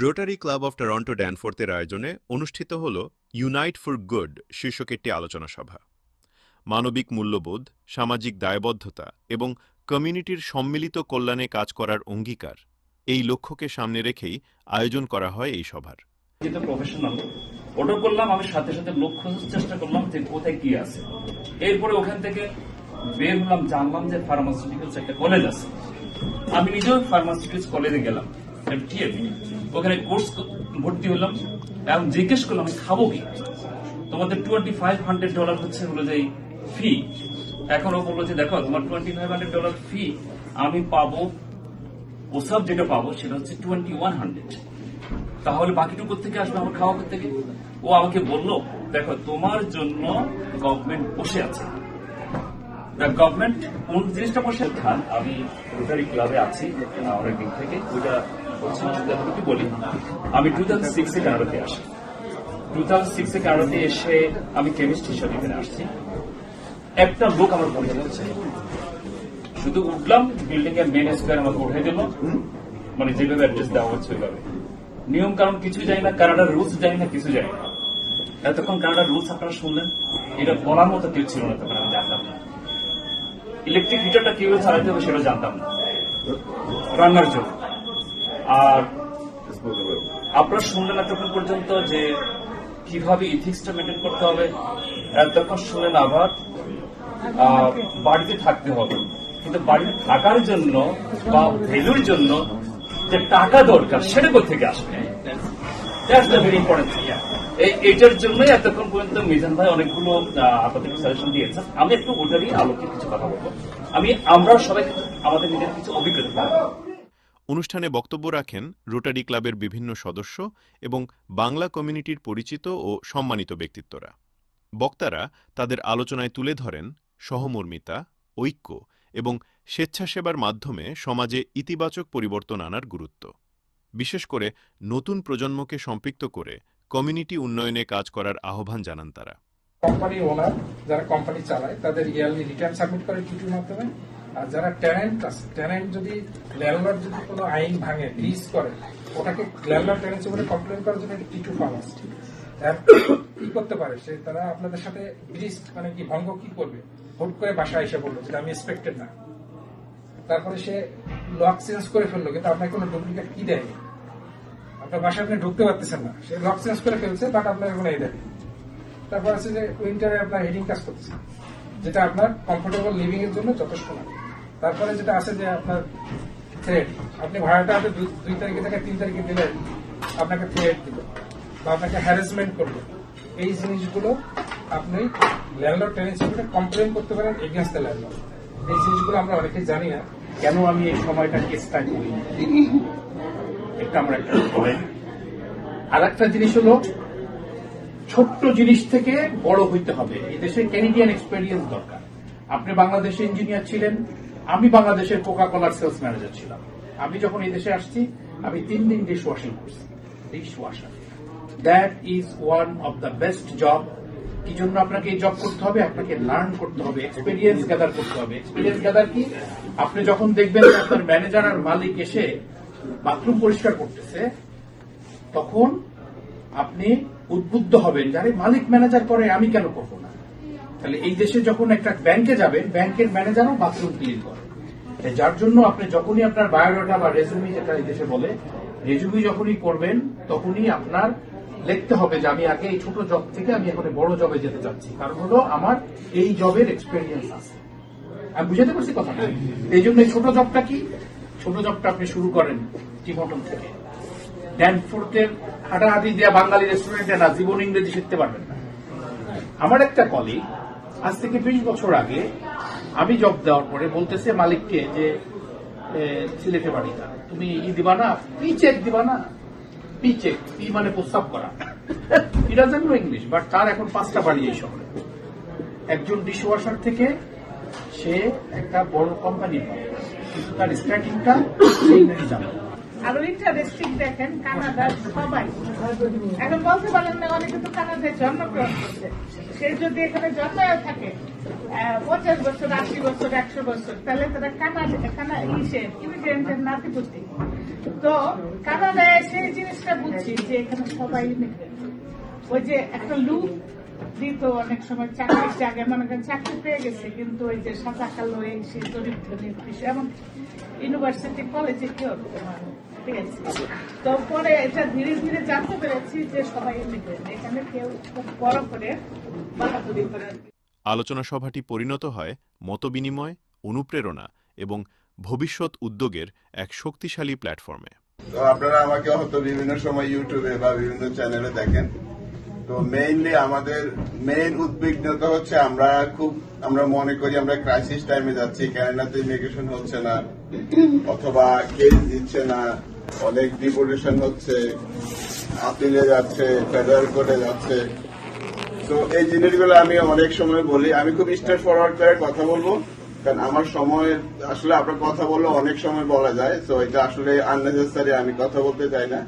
Rotary club of Toronto ড্যানফোর্থের আয়োজনে অনুষ্ঠিত হল ইউনাইট ফর গুড শীর্ষক একটি আলোচনা সভা। মানবিক মূল্যবোধ, সামাজিক দায়বদ্ধতা এবং কমিউনিটির সম্মিলিত কল্যাণে কাজ করার অঙ্গীকার এই লক্ষ্যকে সামনে রেখেই আয়োজন করা হয় এই সভার। ওটা করলাম, আমি সাথে সাথে লক্ষ্য চেষ্টা করলাম যে কোথায় কি আছে। এরপরে ওখান থেকে বের হলাম, জানলাম যে ফার্মাসিউটিক্যালস একটা কলেজ আছে। আমি নিজেও ফার্মাসিউটিক্যালস কলেজে গেলাম ওখানে কোর্স ভর্তি হলাম এবং জিজ্ঞেস করলাম, আমি খাব কি? তোমাদের টোয়েন্টি ফাইভ হান্ড্রেড ডলার হচ্ছে হলো যে ফি এখন ও বলল যে, দেখো, তোমার twenty five hundred dollar fee আমি পাবো ওসব যেটা পাবো সেটা হচ্ছে টোয়েন্টি ওয়ান হান্ড্রেড তাহলে বাকিটুকু থেকে আসবে? আমার খাওয়া থেকে ও আমাকে বলল, দেখো, তোমার জন্য গভর্নমেন্ট বসে আছে। গভর্নমেন্ট কোন জিনিসটা বসে আমি রোটারি ক্লাবে আছি অনেকদিন থেকে। ওইটা হচ্ছে বলি। আমি টু থাউজেন্ড সিক্সে কানাডাতে আসি। টু থাউজেন্ড সিক্সে কানাডাতে এসে আমি কেমিস্ট হিসাবে এখানে আসছি। একটা লোক আমার পরিচয় হচ্ছে। শুধু উঠলাম বিল্ডিং এর মেন স্কোয়ার আমাকে উঠে দিল। মানে যেভাবে অ্যাড্রেস দেওয়া হচ্ছে ওইভাবে। নিয়ম কারণ কিছু জানি না কানাডার রুলস জানি না কিছু জানি না। এতক্ষণ কানাডার রুলস আপনারা শুনলেন? এটা বলার মতো কেউ ছিল না তখন আমি জানতাম না। ইলেকট্রিক হিটারটা কীভাবে চালাতে হবে সেটা জানতাম না। রান্নার জন্য। আর আপনারা শুনলেন এতক্ষণ পর্যন্ত যে কীভাবে ইথিক্সটা মেনটেন করতে হবে এতক্ষণ শুনলেন আবার বাড়িতে থাকতে হবে। কিন্তু বাড়িতে থাকার জন্য বা ভ্যালুর জন্য যে টাকা দরকার সেটা কোথেকে আসবে? দ্যাটস দ্য ভেরি ইম্পর্টেন্ট এই এটার জন্যই এতক্ষণ পর্যন্ত মিজান ভাই অনেকগুলো আপনাদের সাজেশন দিয়েছেন আমি একটু ওটারই আলোকে কিছু কথা বলব। আমি আমরা সবাই কিন্তু আমাদের নিজের কিছু অভিজ্ঞতা। অনুষ্ঠানে বক্তব্য রাখেন রোটারি ক্লাবের বিভিন্ন সদস্য এবং বাংলা কমিউনিটির পরিচিত ও সম্মানিত ব্যক্তিত্বরা। বক্তারা তাদের আলোচনায় তুলে ধরেন সহমর্মিতা, ঐক্য এবং স্বেচ্ছাসেবার মাধ্যমে সমাজে ইতিবাচক পরিবর্তন আনার গুরুত্ব। বিশেষ করে নতুন প্রজন্মকে সম্পৃক্ত করে কমিউনিটি উন্নয়নে কাজ করার আহ্বান জানান তারা। কোম্পানি ওনার যারা কোম্পানি চালায়, তাদের ইয়ারলি রিটার্ন সাবমিট করে টিটির মাধ্যমে। আর যারা ট্যানেন্ট আছে ট্যানেন্ট যদি ল্যান্ডলর্ড যদি কোনো আইন ভাঙে লিজ করে, ওটাকে ল্যান্ডলর্ড ট্যানেন্সি বলে কমপ্লেন করার জন্য টিটু ফার্ম আছে। কি করতে পারে? সে তারা আপনাদের সাথে ব্রিজ মানে কি ভঙ্গ কি করবে? হুট করে বাসায় এসে বলল, যেটা আমি এক্সপেক্টেড না। তারপরে সে লক চেঞ্জ করে ফেলল, কিন্তু আপনাকে কোনো ডুপ্লিকেট কি দেয়নি? আপনার বাসায় আপনি ঢুকতে পারতেছেন না। সে লক চেঞ্জ করে ফেলছে বাট আপনাকে কোনো এই দেয়নি। তারপর আছে যে উইন্টারে আপনার হেডিং কাজ করতেছে, যেটা আপনার কমফোর্টেবল লিভিং এর জন্য যথেষ্ট না। তারপরে যেটা আছে যে আপনার থ্রেড আপনি ভাড়াটা আপনি দুই- তারিখে থেকে তিন তারিখে দিলে আপনাকে থ্রেড দিল বা আপনাকে হ্যারাসমেন্ট করবে এই জিনিসগুলো আপনি ল্যান্ডলর্ড টেনেন্সি কমপ্লেন করতে পারেন এগেনস্ট দ্য ল্যান্ডলর্ড এই জিনিসগুলো আমরা অনেকে জানি না। কেন আমি এই সময়টাকে স্টার্ট করি? এটা আমরা একটা বলেন আর একটা জিনিস হলো, ছোট্ট জিনিস থেকে বড় হইতে হবে। এই দেশে ক্যানেডিয়ান এক্সপেরিয়েন্স দরকার। আপনি বাংলাদেশে ইঞ্জিনিয়ার ছিলেন আমি বাংলাদেশের কোকা কোলার সেলস ম্যানেজার ছিলাম। আমি যখন এই দেশে আসছি, আমি তিন দিন ডিশ ওয়াশিং করছি। Dish washer that is one of the best job কি জন্য আপনাকে এই জব করতে হবে? আপনাকে লার্ন করতে হবে এক্সপিরিয়েন্স গ্যাদার করতে হবে। এক্সপিরিয়েন্স গ্যাদার কি? আপনি যখন দেখবেন আপনার ম্যানেজার আর মালিক এসে বাথরুম পরিষ্কার করতেছে, তখন আপনি উদ্বুদ্ধ হবেন যারে মালিক ম্যানেজার করে, আমি কেন করব? তাহলে এই দেশে যখন একটা ব্যাংকে যাবেন ব্যাংকের ম্যানেজারও বাথরুম ক্লিন করে। যার জন্য আপনি যখনই আপনার বায়োডাটা বা রেজুমি যেটা এই দেশে বলে রেজুমি যখনই করবেন, তখনই আপনার লিখতে হবে যে আমি আগে এই ছোট জব থেকে আমি এখন বড় জবে যেতে চাচ্ছি। কারণ হলো আমার এই জবের এক্সপেরিয়েন্স আছে। আমি বুঝাতে পারছি কথাটা? এই জন্য ছোট জবটা কি? ছোট জবটা আপনি শুরু করেন টিমটন থেকে। ড্যানফোর্টের হাঁটাহাঁটি দেওয়া বাঙালি রেস্টুরেন্টে না, জীবন ইংরেজি শিখতে পারবেন না। আমার একটা কলিগ আজ থেকে বিশ বছর আগে আমি জব দেওয়ার পরে বলতেছে মালিককে যে সিলেটে বাড়ি না তুমি ই দিবা না, পি চেক দিবা না। পি চেক পি মানে প্রস্তাব করা। এটা জানলো ইংলিশ বাট তার এখন পাঁচটা বাড়ি এই শহরে। একজন ডিশওয়াশার থেকে সে একটা বড় কোম্পানি পায়। কিন্তু তার স্টার্টিংটা ইংরেজি জানে না। আরও ইন্টারেস্টিং দেখেন, কানাডার সবাই। এখন বলতে পারেন না, অনেকে তো কানাডায় জন্মগ্রহণ করছে। সে যদি এখানে জন্মায় থাকে পঞ্চাশ বছর, আশি বছর, একশো বছর, তাহলে তারা কানাডা, কানা, ইসে, ইমিগ্রেন্টের নাতিপুতি তো কানাডায় সেই জিনিসটা বুঝছি যে এখানে সবাই। ওই যে একটা লুক দিত অনেক সময় চাকরির জায়গায়, মনে করেন চাকরি পেয়ে গেছে, কিন্তু ওই যে সাদা কালো এই সে দরিদ্র নির্দিষ্ট এমন ইউনিভার্সিটি কলেজে কেউ ঠিক আছে তো এটা ধীরে ধীরে জানতে পেরেছি যে সবাই। এখানে কেউ খুব বড় করে বাহাদুরি করে আলোচনা সভাটি পরিণত হয় মতবিনিময় অনুপ্রেরণা এবং ভবিষ্যৎ উদ্যোগের এক শক্তিশালী প্ল্যাটফর্মে। তো আপনারা আমাকে হয়তো বিভিন্ন সময় ইউটিউবে বা বিভিন্ন চ্যানেলে দেখেন। তো মেইনলি আমাদের মেইন উদ্বিগ্নতা হচ্ছে আমরা খুব আমরা মনে করি আমরা ক্রাইসিস টাইমে যাচ্ছি ক্যানাডাতে ইমিগ্রেশন হচ্ছে না অথবা কেস দিচ্ছে না। অনেক ডিপোর্টেশন হচ্ছে, আপিলে যাচ্ছে ফেডারেল কোর্টে যাচ্ছে। তো এই জিনিসগুলো আমি অনেক সময় বলি। আমি খুব স্ট্রেট ফরওয়ার্ড করে কথা বলব, কারণ আমার সময়, আসলে আপনার কথা বললে অনেক সময় বলা যায়, তো এটা আসলে আননেসেসারি আমি কথা বলতে চাই না।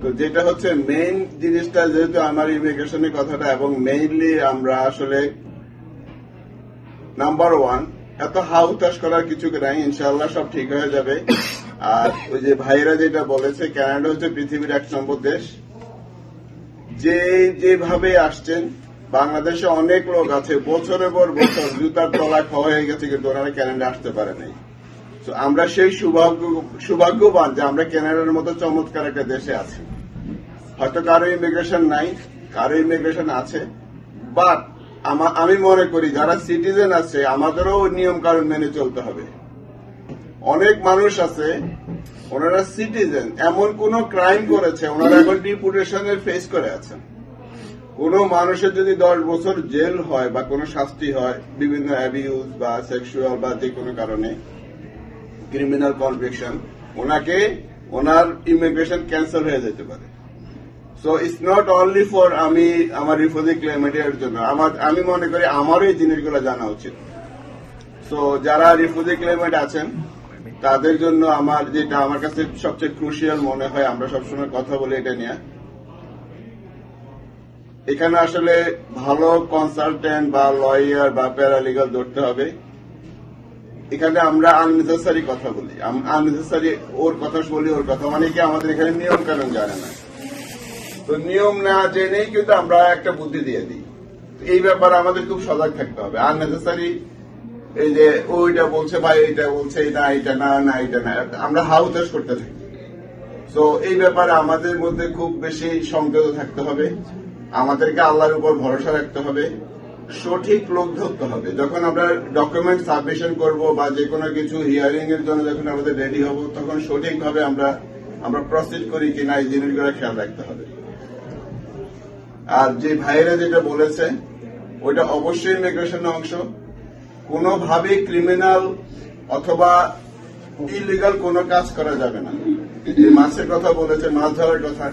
তো যেটা হচ্ছে মেইন জিনিসটা যেহেতু আমার ইমিগ্রেশনের কথাটা, এবং মেইনলি আমরা আসলে নাম্বার ওয়ান এত হাউ হাউতাস করার কিছু নাই ইনশাল্লাহ সব ঠিক হয়ে যাবে। আর ওই যে ভাইরা যেটা বলেছে, কানাডা হচ্ছে পৃথিবীর এক নম্বর দেশ। যে যেভাবে আসছেন, বাংলাদেশে অনেক লোক আছে বছরের পর বছর জুতার তলা খাওয়া হয়ে গেছে, কিন্তু ওনারা ক্যানাডা আসতে পারে নাই। তো আমরা সেই সৌভাগ্য, সৌভাগ্যবান যে আমরা ক্যানাডার মতো চমৎকার একটা দেশে আছি। হয়তো কারও ইমিগ্রেশন নাই, কারও ইমিগ্রেশন আছে বাট আমি মনে করি যারা সিটিজেন আছে, আমাদেরও নিয়ম কানুন মেনে চলতে হবে। অনেক মানুষ আছে, ওনারা সিটিজেন এমন কোন ক্রাইম করেছে, ওনারা এখন ডিপুটেশনের ফেস করে আছেন। কোন মানুষের যদি দশ বছর জেল হয় বা কোনো শাস্তি হয়, বিভিন্ন অ্যাবিউজ বা সেক্সুয়াল বা যে কোনো কারণে ক্রিমিনাল কনভিকশন ওনাকে ওনার ইমিগ্রেশন ক্যান্সেল হয়ে যেতে পারে। So it's not only for আমি, আমার রিফিউজি ক্লেমেটের জন্য, আমার, আমি মনে করি আমারও এই জিনিসগুলো জানা উচিত। সো যারা রিফিউজি ক্লেমেট আছেন তাদের জন্য আমার যেটা আমার কাছে সবচেয়ে ক্রুশিয়াল মনে হয়, আমরা সবসময় কথা বলি এটা নিয়ে। এখানে আসলে ভালো কনসালটেন্ট বা লয়ার বা প্যারালিগাল ধরতে হবে। এখানে আমরা আননেসেসারি কথা বলি। আননেসেসারি ওর কথা বলি, ওর কথা অনেকে আমাদের এখানে নিয়ম কানুন জানে না। তো নিয়ম না জেনেই কিন্তু আমরা একটা বুদ্ধি দিয়ে দিই। এই ব্যাপারে আমাদের খুব সজাগ থাকতে হবে। আননেসেসারি এই যে ওইটা বলছে ভাই এইটা বলছে না এটা না না এটা না আমরা হাউতাস করতে থাকি। তো এই ব্যাপারে আমাদের মধ্যে খুব বেশি সংযত থাকতে হবে। আমাদেরকে আল্লাহর উপর ভরসা রাখতে হবে। সঠিক লোক ধরতে হবে। যখন আমরা ডকুমেন্ট সাবমিশন করব বা যে কোনো কিছু হিয়ারিং এর জন্য যখন আমাদের রেডি হব, তখন সঠিকভাবে আমরা আমরা প্রসিড করি কিনা এই জিনিসগুলো খেয়াল রাখতে হবে। আর যে ভাইরা যেটা বলেছে, ওইটা অবশ্যই ইমিগ্রেশনের অংশ। কোনোভাবে ক্রিমিনাল অথবা ইলিগাল কোনো কাজ করা যাবে না। মাছের কথা বলেছে, মাছ ধরার কথা।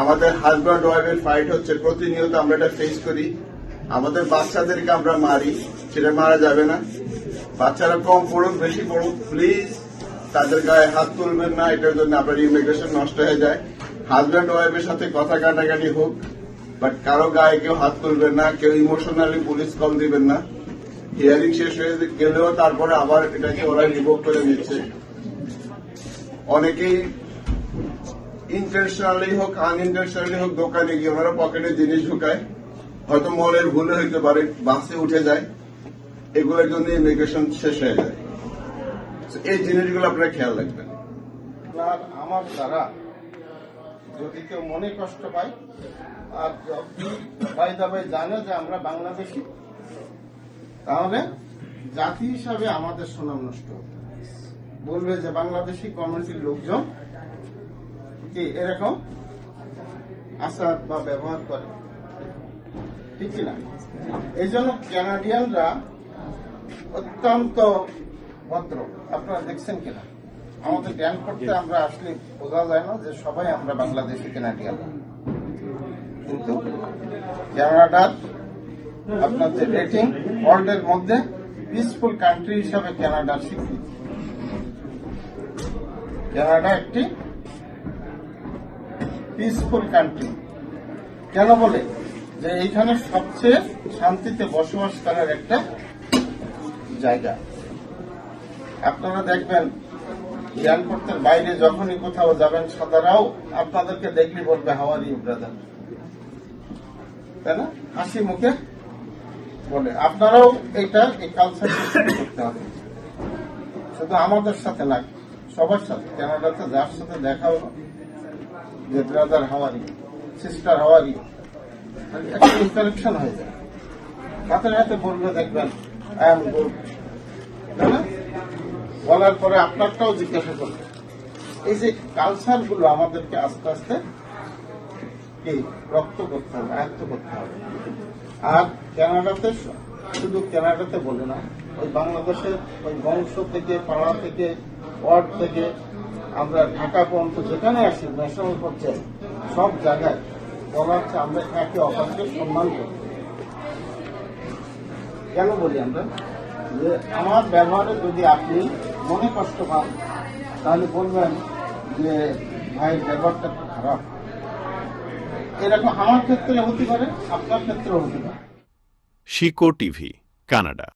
আমাদের হাজব্যান্ড ওয়াইফের ফাইট হচ্ছে, প্রতিনিয়ত আমরা এটা ফেস করি। আমাদের বাচ্চাদেরকে আমরা মারি সেটা মারা যাবে না। বাচ্চারা কম পড়ুক, বেশি পড়ুক প্লিজ তাদের গায়ে হাত তুলবেন না, এটার জন্য আপনার ইমিগ্রেশন নষ্ট হয়ে যায়। হাজব্যান্ড ওয়াইফের সাথে কথা কাটাকাটি হোক বাট কারও গায়ে কেউ হাত তুলবেন না, কেউ ইমোশনালি পুলিশ কল দিবেন না। হিয়ারিং শেষ হয়ে গেলেও তারপরে আবার এটাকে ওরা রিভোক করে দিচ্ছে। অনেকেই ইন্টেনশনালি হোক আনইন্টেনশনালি হোক, দোকানে গিয়ে ওনারা পকেটে জিনিস ঢুকায়। হয়তো মলের ভুলে হইতে পারে বাসে উঠে যায়। এগুলোর জন্য ইমিগ্রেশন শেষ হয়ে যায়। এই জিনিসগুলো আপনারা খেয়াল রাখবেন। আমার দ্বারা যদি কেউ মনে কষ্ট পায়, আর যদি দাবাই জানে যে আমরা বাংলাদেশি তাহলে জাতি হিসাবে আমাদের সুনাম নষ্ট বলবে যে বাংলাদেশি কমিউনিটির লোকজন কি এরকম আচার বা ব্যবহার করে? ঠিক কিনা? এই জন্য ক্যানাডিয়ানরা অত্যন্ত ভদ্র। আপনারা দেখছেন কিনা? আমাদের জ্ঞান করতে আমরা আসলে বোঝা যায় না যে সবাই আমরা বাংলাদেশি কেনাডিয়ান। কিন্তু ক্যানাডার আপনার যে রেটিং ওয়ার্ল্ডের মধ্যে পিসফুল কান্ট্রি হিসাবে ক্যানাডার স্বীকৃতি। ক্যানাডা একটি পিসফুল কান্ট্রি কেন বলে? যে এইখানে সবচেয়ে শান্তিতে বসবাস করার একটা জায়গা। আপনারা দেখবেন জ্ঞানপত্রের বাইরে যখনই কোথাও যাবেন, সাদারাও আপনাদেরকে দেখলে বলবে হাওয়ার ব্রাদার তাই না? হাসি মুখে বলে, আপনারাও এটা, এই কালচার শুধু আমাদের সাথে না, সবার সাথে কানাডাতে যার সাথে দেখা হলো, যে ব্রাদার হাওয়ারি সিস্টার হাওয়ারি একটা ইন্টারাকশন হয়ে যায়। হাতে হাতে বলবে, দেখবেন আই এম গুড বলার পরে আপনারটাও জিজ্ঞাসা করবে। এই যে কালচারগুলো আমাদেরকে আস্তে আস্তে রক্ত করতে হবে, আয়ত্ত করতে হবে। আর কানাডাতে শুধু কানাডাতে বলে না, ওই বাংলাদেশের ওই বংশ থেকে, পাড়া থেকে, ওয়ার্ড থেকে, আমরা ঢাকা পর্যন্ত যেখানে আসি, ন্যাশনাল পর্যায়ে, সব জায়গায় বলা হচ্ছে আমরা একে অপরকে সম্মান করি। কেন বলি আমরা? যে আমার ব্যবহারে যদি আপনি মনে কষ্ট পান, তাহলে বলবেন যে ভাইয়ের ব্যবহারটা একটু খারাপ। এরকম আমার ক্ষেত্রে হতে পারে আপনার ক্ষেত্রেও হতে পারে। শিকো টিভি কানাডা।